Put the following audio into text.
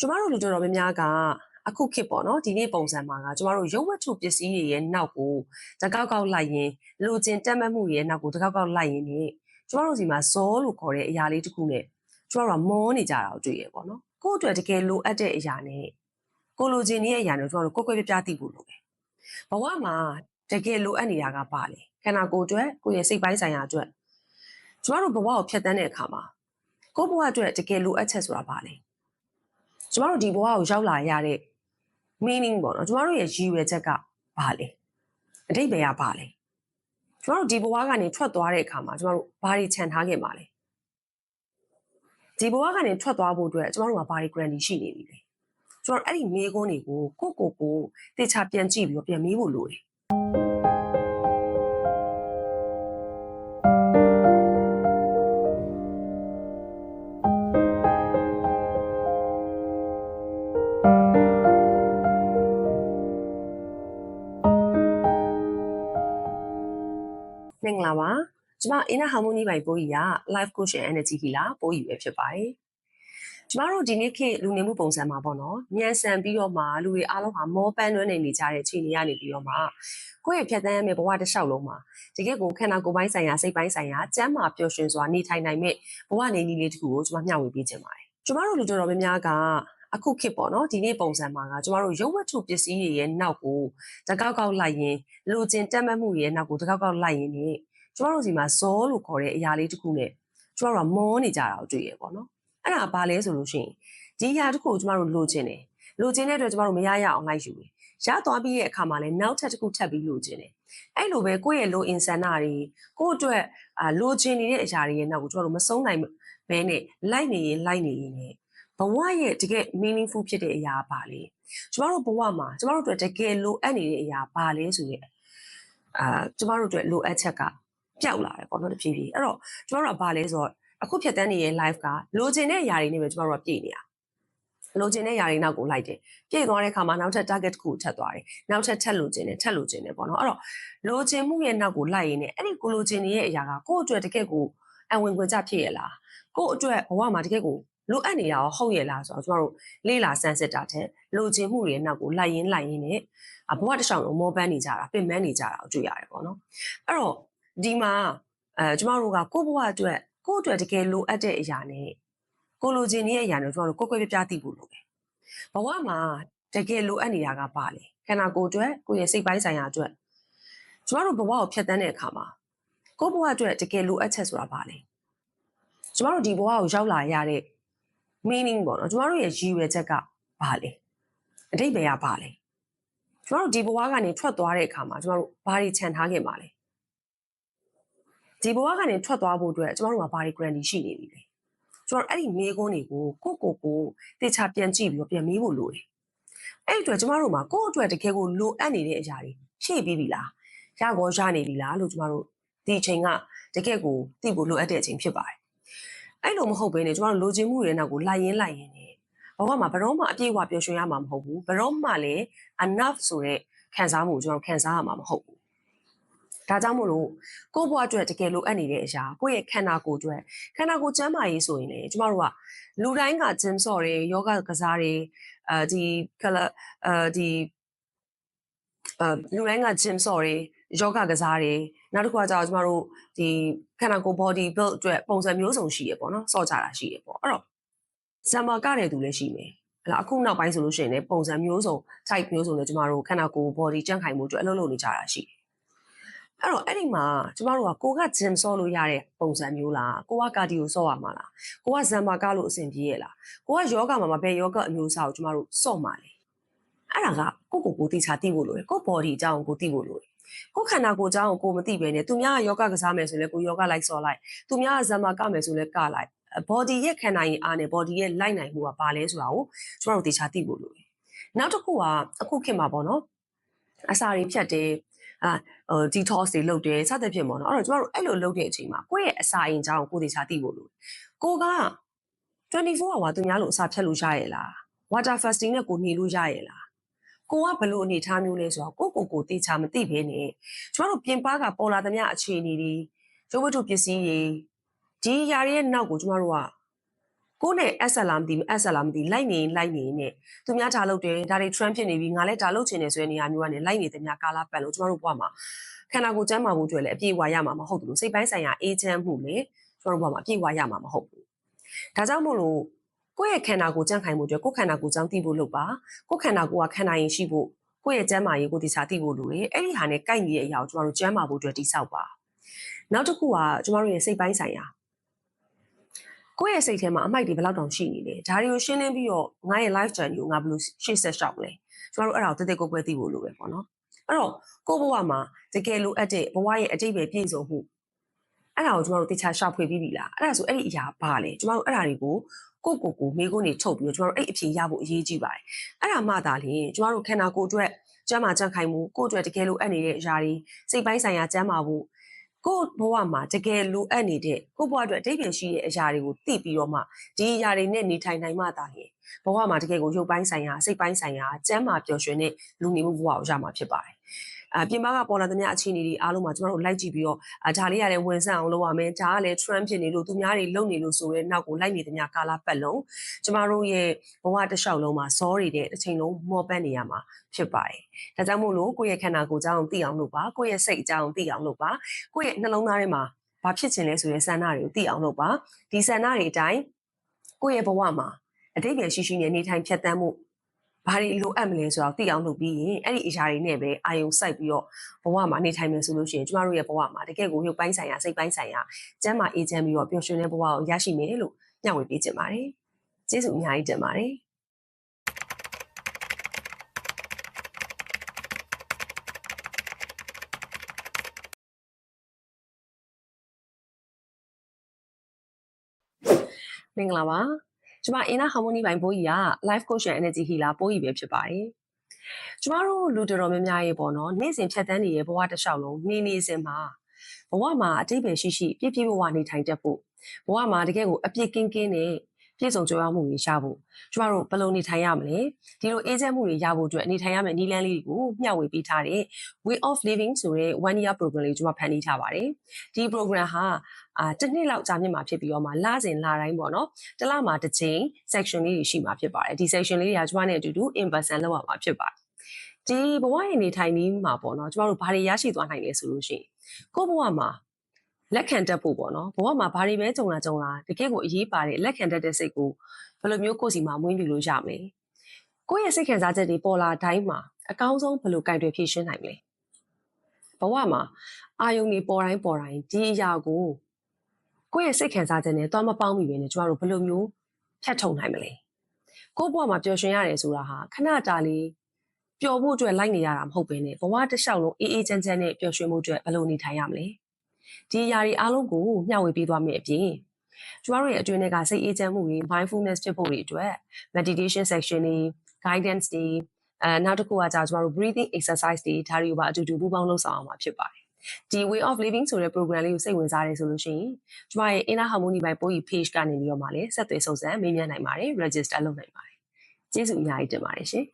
ကျမတို့လူတော်တော်များများကအခုခေတ်ပေါ့နော်ဒီနေ့ပုံစံမှာကကျမတို့ရုပ်ဝတ္ထုပစ္စည်းတွေရဲ့နောက်ကိုတကောက်ကောက်လိုက်ရင်လူကျင်တက်မှတ်မှုရဲ့နောက်ကိုတကောက်ကောက်လိုက်ရင်နေကျမတို့စီမှာဇောလို့ခေါ်တဲ့အရာလေးတစ်ခုနဲ့ကျမတို့ကမောနေကြတာကိုတွေ့ရပေါ့နော်ကိုယ့်အတွက်တကယ်လိုအပ်တဲ့အရာနဲ့ကိုလိုချင်နေတဲ့အရာနဲ့ကျမတို့ကိုယ်ကိုယ်ပြပြသိဖို့လိုတယ်ဘဝမှာတကယ်လိုအပ်နေတာကပါလေခန္ဓာကိုယ်အတွက်ကိုယ့်ရဲ့စိတ်ပိုင်းဆိုင်ရာအတွက်ကျမတို့ဘဝကိုဖြတ်တန်းတဲ့အခါမှာကိုယ့်ဘဝအတွက်တကယ်လိုအပ်ချက်ဆိုတာပါလေ ကျမတို့ဒီဘဝကိုရောက်လာရတဲ့ meaning ပေါ့နော်ကျမတို့ရဲ့ရည်ရွယ်ချက်ကဘာလဲအတိတ်ပဲကဘာလဲကျမတို့ဒီဘဝကနေထွက်သွားတဲ့အခါမှာကျမတို့ဘာတွေခြံထားခဲ့မှာလဲဒီဘဝကနေထွက်သွားဖို့အတွက်ကျမတို့ကဘာတွေ guarantee ရှိနေပြီလဲကျမတို့အဲ့ဒီမေးခွန်းတွေကိုကိုယ့်ကိုယ်ကိုတေချာပြန်ကြည့်ပြီးတော့ပြန်မေးဖို့လိုတယ် မင်္ဂလာပါကျမ inner harmony ဘိုင်ပိုးကြီးက life coach and energy healer ပိုးကြီးပဲဖြစ်ပါတယ်ကျမတို့ဒီနေ့ခေတ်လူနေမှုပုံစံမှာပေါ့နော်ညံဆန်ပြီးတော့မှလူတွေအားလုံးဟာမောပန်းတွန်းနေနေကြတဲ့ချိန်တွေကနေပြီးတော့မှကိုယ့်ရဲ့ဖြတ်သန်းရမယ့်ဘဝတစ်လျှောက်လုံးမှာတကယ်ကိုခန္ဓာကိုယ်ပိုင်းဆိုင်ရာစိတ်ပိုင်းဆိုင်ရာကျန်းမာပျော်ရွှင်စွာနေထိုင်နိုင်မဲ့ဘဝနေနည်းလေးတစ်ခုကိုကျမမျှဝေပေးခြင်းပါတယ်ကျမတို့လူတော်တော်များများက အခုခေတ်ပေါ့နော်ဒီနေ့ပုံစံမှာကကျမတို့ရုပ်ဝတ္ထုပစ္စည်းတွေရဲ့နောက်ကိုတကောက်ကောက်လိုက်ရင်လူကျင်တက်မှတ်မှုတွေရဲ့နောက်ကိုတကောက်ကောက်လိုက်ရင်နေကျမတို့စီမှာဇောလို့ခေါ်တဲ့အရာလေးတစ်ခုနဲ့ကျမတို့ကမောနေကြတာကိုတွေ့ရပေါ့နော်အဲ့ဒါဘာလဲဆိုလို့ရှိရင်ဒီအရာတစ်ခုကိုကျမတို့လိုချင်တယ်လိုချင်တဲ့အတွက်ကျမတို့မရရအောင်လိုက်ယူတယ်ရသွားပြီးတဲ့အခါမှာလည်းနောက်ထပ်တစ်ခုထပ်ပြီးလိုချင်တယ်အဲ့လိုပဲကိုယ့်ရဲ့လိုအင်ဆန္ဒတွေကိုယ့်အတွက်အာလိုချင်နေတဲ့အရာတွေရဲ့နောက်ကိုကျမတို့မဆုံးနိုင်ဘဲနဲ့လိုက်နေရင်လိုက်နေရင်ね ဘဝရဲ့တကယ် meaningful ဖြစ်တဲ့အရာပါလေကျမတို့ဘဝမှာကျမတို့အတွက်တကယ်လိုအပ်နေတဲ့အရာပါလေဆိုရဲ့အာကျမတို့အတွက်လိုအပ်ချက်ကပျောက်လာတယ်ပေါ့နော်တဖြည်းဖြည်းအဲ့တော့ကျမတို့ကဘာလဲဆိုတော့အခုဖြတ်တန်းနေတဲ့ live ကလိုချင်တဲ့အရာတွေနဲ့ပဲကျမတို့ကပြည့်နေတာလိုချင်တဲ့အရာတွေနောက်ကိုလိုက်တယ်ပြည့်သွားတဲ့အခါမှာနောက်ထပ် target တစ်ခုထပ်သွားတယ်နောက်ထပ်ထပ်လိုချင်တယ်ထပ်လိုချင်တယ်ပေါ့နော်အဲ့တော့လိုချင်မှုရဲ့နောက်ကိုလိုက်ရင်းနဲ့အဲ့ဒီကိုလိုချင်နေတဲ့အရာကကိုယ့်အတွက်တကယ်ကိုအဝင်ခွင့်ကြဖြစ်ရလားကိုယ့်အတွက်ဘဝမှာတကယ်ကို လိုအပ်နေတာရောဟုတ်ရဲ့လားဆိုတော့ကျမတို့လေးလာစမ်းစစ်တာတဲ့လိုချင်မှုတွေနောက်ကိုလိုက်ရင်းလိုက်ရင်းနဲ့အဘဝတစ်လျှောက်လုံးမောပန်းနေကြတာပင်ပန်းနေကြတာကိုတွေ့ရတယ်ပေါ့နော်အဲ့တော့ဒီမှာအဲကျမတို့ကကိုယ့်ဘဝအတွက်ကိုယ့်အတွက်တကယ်လိုအပ်တဲ့အရာနဲ့ကိုလိုချင်နေတဲ့အရာနဲ့ကျမတို့ကိုယ်ကိုယ်ပြပြသိဖို့လိုတယ်ဘဝမှာတကယ်လိုအပ်နေတာကပါလေခန္ဓာကိုယ်အတွက်ကိုယ့်ရဲ့စိတ်ပိုင်းဆိုင်ရာအတွက်ကျမတို့ဘဝကိုဖြတ်တန်းတဲ့အခါမှာကိုယ့်ဘဝအတွက်တကယ်လိုအပ်ချက်ဆိုတာပါလေကျမတို့ဒီဘဝကိုရောက်လာရတဲ့ meaning ပေါ့နော်ကျမတို့ရဲ့ရည်ရွယ်ချက်ကဘာလဲအတိတ်ပဲကဘာလဲကျမတို့ဒီဘဝကနေထွက်သွားတဲ့အခါမှာကျမတို့ဘာတွေခြံထားခဲ့မှာလဲဒီဘဝကနေထွက်သွားဖို့အတွက်ကျမတို့ကဘာတွေ guarantee ရှိနေပြီလဲကျမတို့အဲ့ဒီမေးခွန်းတွေကိုကိုယ့်ကိုယ်ကိုတေချာပြန်ကြည့်ပြီးတော့ပြန်မေးဖို့လိုတယ်အဲ့ဒီအတွက်ကျမတို့မှာကိုယ့်အတွက်တကယ်ကိုလိုအပ်နေတဲ့အရာတွေဖြည့်ပြီးပြီလားရကောရနေပြီလားလို့ကျမတို့ဒီအချိန်ကတကယ်ကိုသိဖို့လိုအပ်တဲ့အချိန်ဖြစ်ပါတယ် အဲ့လိုမဟုတ်ဘဲနဲ့ကျမတို့လိုချင်မှုတွေနောက်ကိုလိုက်ရင်းလိုက်ရင်းနဲ့ဘဝမှာဘယ်တော့မှအပြည့်အဝပျော်ရွှင်ရမှာမဟုတ်ဘူးဘယ်တော့မှလည်း enough ဆိုတဲ့ခံစားမှုကိုကျွန်တော်ခံစားရမှာမဟုတ်ဘူးဒါကြောင့်မို့လို့ကိုယ့်ဘဝအတွက်တကယ်လိုအပ်နေတဲ့အရာကိုယ့်ရဲ့ခန္ဓာကိုယ်အတွက်ခန္ဓာကိုယ်ကျန်းမာရေးဆိုရင်လေကျမတို့ကလူတိုင်းကဂျင်းဆော့တယ်ယောဂကစားတယ်အဲဒီကလအဲဒီအဲလူတိုင်းကဂျင်းဆော့တယ်ယောဂကစားတယ် နောက်တစ်ခုကကျတော့ကျမတို့ဒီခန္ဓာကိုယ် body build အတွက်ပုံစံမျိုးစုံရှိရပေါ့နော်ဆော့ကြတာရှိရပေါ့အဲ့တော့ဇမ်မာကတဲ့သူလည်းရှိမယ်အဲ့တော့အခုနောက်ပိုင်းဆိုလို့ရှိရင်လည်းပုံစံမျိုးစုံ type မျိုးစုံနဲ့ကျမတို့ခန္ဓာကိုယ် body ကြန့်ခိုင်မှုအတွက်အလုပ်လုပ်နေကြတာရှိတယ်အဲ့တော့အဲ့ဒီမှာကျမတို့ကကိုက gym ဆော့လို့ရတဲ့ပုံစံမျိုးလားကိုက cardio ဆော့ရမှာလားကိုက zumba ကလို့အဆင်ပြေရဲ့လားကိုကယောဂမှာမဘယ်ယောဂအမျိုးအစားကိုကျမတို့ဆော့မှာလဲ အဲ့ဒါကကိုကိုကိုသိချာသိဖို့လိုတယ်ကို body အကြောင်းကိုသိဖို့လိုတယ်ကိုခန္ဓာကိုယ်အကြောင်းကိုကိုမသိပဲနဲ့သူများကယောဂကစားမယ်ဆိုရင်လည်းကိုယောဂလိုက်ဆော့လိုက်သူများက zumba ကမယ်ဆိုလည်းကလိုက် body ရဲ့ခန္ဓာရင်အားနဲ့ body ရဲ့လိုက်နိုင်မှုကဘာလဲဆိုတာကိုကျမတို့သိချာသိဖို့လိုတယ်နောက်တစ်ခုကအခုခေတ်မှာပေါ့နော်အစာတွေဖြတ်တယ်အာဟို detox တွေလုပ်တယ်စသဖြင့်ပေါ့နော်အဲ့တော့ကျမတို့အဲ့လိုလုပ်တဲ့အချိန်မှာကိုယ့်ရဲ့အစာရင်ကြောင်းကိုသိချာသိဖို့လိုကိုက24 hour သူများလို့အစာဖြတ်လို့ရရဲ့လား water fasting နဲ့ကိုနေလို့ရရဲ့လား ကိုကဘလို့အနေထားမျိုးလဲဆိုတော့ကိုကိုကိုသိချာမသိဘဲနဲ့ကျမတို့ပြင်ပကပေါ်လာသမျှအခြေအနေတွေရုပ်ဝတ္ထုပစ္စည်းတွေဒီຢာတွေရဲ့နောက်ကိုကျမတို့ကကိုနဲ့ S လားမသိဘူး S လားမသိလိုက်နေရင်လိုက်နေရင်နဲ့သူများဒါလုပ်တယ်ဒါတွေ trend ဖြစ်နေပြီငါလည်းဒါလုပ်ချင်တယ်ဆိုတဲ့နေရာမျိုးကနေလိုက်နေတဲ့များကာလာပတ်လို့ကျမတို့ဘဝမှာခန္ဓာကိုယ်ကျန်းမာမှုတွေလည်းအပြည့်အဝရမှာမဟုတ်ဘူးစိတ်ပိုင်းဆိုင်ရာအေးချမ်းမှုလေကျမတို့ဘဝမှာအပြည့်အဝရမှာမဟုတ်ဘူးဒါကြောင့်မို့လို့ ကိုယ့်ရဲ့ခန္ဓာကိုယ်ကြံ့ခိုင်မှုတွေကိုယ့်ခန္ဓာကိုယ်ကြောင့်သိဖို့လုပ်ပါကိုယ့်ခန္ဓာကိုယ်ကခန္ဓာရင်ရှိဖို့ကိုယ့်ရဲ့ကျန်းမာရေးကိုတည်စားသိဖို့လိုတယ်အဲ့ဒီဟာနဲ့ကိုက်နေတဲ့အရာကိုကျမတို့ကျန်းမာဖို့အတွက်တိဆောက်ပါနောက်တစ်ခုကကျမတို့ရဲ့စိတ်ပိုင်းဆိုင်ရာကိုယ့်ရဲ့စိတ်ထဲမှာအမိုက်တွေဘယ်လောက်တောင်ရှိနေလဲဒါတွေကိုရှင်းလင်းပြီးတော့ငါရဲ့ life journey ကိုငါဘယ်လိုရှေ့ဆက်ရှောက်လဲကျမတို့အဲ့ဒါကိုတသက်ကိုယ်ပွဲသိဖို့လိုပဲပေါ့နော်အဲ့တော့ကိုယ့်ဘဝမှာတကယ်လိုအပ်တဲ့ဘဝရဲ့အတိတ်ပဲပြည့်စုံမှု အဲ့ဒါကိုကျမတို့တခြားရှောက်ဖွေပြီးပြီလားအဲ့ဒါဆိုအဲ့ဒီအရာဘာလဲကျမတို့အဲ့ဒါတွေကိုကိုကိုကိုမိကုန်းနေထုတ်ပြီးတော့ကျမတို့အဲ့အဖြေရဖို့အရေးကြီးပါတယ်အဲ့ဒါမှသာလျှင်ကျမတို့ခန္ဓာကိုယ်အတွက်ကျန်းမာကြံ့ခိုင်မှုကိုယ့်အတွက်တကယ်လိုအပ်နေတဲ့အရာတွေစိတ်ပိုင်းဆိုင်ရာကျန်းမာဖို့ကိုယ့်ဘဝမှာတကယ်လိုအပ်နေတဲ့ကိုယ့်ဘဝအတွက်အတိတ်ပြန်ရှိတဲ့အရာတွေကိုသိပြီးတော့မှဒီအရာတွေနဲ့နေထိုင်နိုင်မှသာလျှင်ဘဝမှာတကယ်ကိုရုပ်ပိုင်းဆိုင်ရာစိတ်ပိုင်းဆိုင်ရာကျန်းမာပျော်ရွှင်တဲ့လူနေမှုဘဝကိုရမှာဖြစ်ပါတယ်အ ပြင်ပကပေါ်လာသမျှအခြေအနေတွေအားလုံးမှာကျမတို့လိုက်ကြည့်ပြီးတော့အဒါလေးရတဲ့ဝင်ဆန့်အောင်လုပ်ရမယ်ဒါကလည်း trend ဖြစ်နေလို့သူများတွေလုံနေလို့ဆိုရဲနောက်ကိုလိုက်နေသမျှကာလာပတ်လုံးကျမတို့ရဲ့ဘဝတစ်လျှောက်လုံးမှာဇောတွေတဲ့အချိန်လုံးမော်ပတ်နေရမှာဖြစ်ပါတယ်ဒါကြောင့်မို့လို့ကိုယ့်ရဲ့ခန္ဓာကိုယ်ကြောင်းသိအောင်လုပ်ပါကိုယ့်ရဲ့စိတ်အကြောင်းသိအောင်လုပ်ပါကိုယ့်ရဲ့နှလုံးသားထဲမှာဘာဖြစ်ချင်လဲဆိုတဲ့ဆန္ဒတွေကိုသိအောင်လုပ်ပါဒီဆန္ဒတွေအတိုင်းကိုယ့်ရဲ့ဘဝမှာအတိတ်ပဲရှိရှိနဲ့နေထိုင်ဖြတ်သန်းမှု ဘာတွေလိုအပ်မလဲဆိုတော့သိအောင်လုပ်ပြီးရင်အဲ့ဒီအရာတွေနဲ့ပဲအာယုံစိုက်ပြီးတော့ဘဝမှာနေထိုင်မယ်ဆိုလို့ရှိရင်ကျမတို့ရဲ့ဘဝမှာတကယ်ကိုရုပ်ပိုင်းဆိုင်ရာစိတ်ပိုင်းဆိုင်ရာကျန်းမာအေးချမ်းပြီးတော့ပျော်ရွှင်တဲ့ဘဝကိုရရှိမယ်လို့ညှောက်ဝေပေးချင်ပါတယ်ကျေးဇူးအများကြီးတင်ပါတယ်မင်္ဂလာပါ ကျမ Inner Harmony ဘိုင်ဘိုးကြီးက Life Coach and Energy Healer ဘိုးကြီးပဲဖြစ်ပါတယ်ကျမတို့လူတော်တော်များများရေပေါ့နော်နေ့စဉ်ဖြတ်တန်းနေတဲ့ဘဝတစ်လျှောက်လုံးနေနေစဉ်မှာဘဝမှာအတိတ်ပဲရှိရှိပြည့်ပြည့်ဘဝနေထိုင်တတ်ဖို့ဘဝမှာတကယ်ကိုအပြည့်ကင်းကင်းနဲ့ ပြည့်စုံကြွယ်ဝမှုတွေရဖို့ကျမတို့ဘယ်လိုနေထိုင်ရမလဲဒီလိုအေးချမ်းမှုတွေရဖို့အတွက်နေထိုင်ရမယ့်နည်းလမ်းလေးတွေကိုမျှဝေပေးထားတဲ့ Way of Living ဆိုတဲ့ one year program လေးကျမဖန်တီးထားပါတယ်ဒီ program ဟာအာတစ်နှစ်လောက်ကြာမြင့်မှာဖြစ်ပြီးတော့မှလစဉ်လတိုင်းပေါ့နော်တစ်လမှာတစ်ချိန် section လေးတွေရှိမှာဖြစ်ပါတယ်ဒီ section လေးတွေကကျမနဲ့အတူတူ in person လုပ်ရမှာဖြစ်ပါတယ်ဒီဘဝရဲ့နေထိုင်နည်းမှာပေါ့နော်ကျမတို့ဘာတွေရရှိသွားနိုင်လဲဆိုလို့ရှိရင်ကိုယ့်ဘဝမှာ လက်ခံတတ်ဖို့ပေါ့နော်ဘဝမှာဘာတွေပဲကြုံလာကြုံလာတကယ်ကိုအရေးပါတဲ့လက်ခံတတ်တဲ့စိတ်ကိုဘယ်လိုမျိုးကိုယ်စီမှာမွေးမြူလို့ရမလဲကိုယ့်ရဲ့စိတ်ခံစားချက်တွေပေါ်လာတိုင်းမှာအကောင်းဆုံးဘယ်လိုကြိုက်တွေဖြည့်ရှင်းနိုင်မလဲဘဝမှာအာယုန်တွေပေါ်တိုင်းပေါ်တိုင်းဒီအရာကိုကိုယ့်ရဲ့စိတ်ခံစားချက်နဲ့သွားမပေါင်းမိပဲနဲ့ကျမတို့ဘယ်လိုမျိုးဖြတ်ထုံနိုင်မလဲကိုယ့်ဘဝမှာပျော်ရွှင်ရတယ်ဆိုတာဟာခဏတာလေးပျော်ဖို့အတွက်လိုက်နေရတာမဟုတ်ဘဲနဲ့ဘဝတစ်လျှောက်လုံးအေးအေးချမ်းချမ်းနဲ့ပျော်ရွှင်မှုအတွက်ဘယ်လိုနေထိုင်ရမလဲ ဒီအရာတွေအားလုံးကိုမျှဝေပေးသွားမယ့်အပြင်ကျမတို့ရဲ့အတွင်းထဲကစိတ်အေးချမ်းမှုတွေ mindfulness ဖြစ်ဖို့တွေအတွက် meditation section တွေ guidance တွေအဲနောက်တစ်ခုကကြာကျမတို့ breathing exercise တွေဒါတွေကိုပါအတူတူပူးပေါင်းလုပ်ဆောင်အောင်မှာဖြစ်ပါတယ်ဒီ way of living ဆိုတဲ့ program လေးကိုစိတ်ဝင်စားတယ်ဆိုလို့ရှိရင်ကျမရဲ့ inner harmony by ပို့ဤ page ကနေပြီးတော့မှလည်းဆက်သွယ်စုံစမ်းမေးမြန်းနိုင်ပါတယ် register လုပ်နိုင်ပါတယ်ကျေးဇူးအများကြီးတင်ပါတယ်ရှင်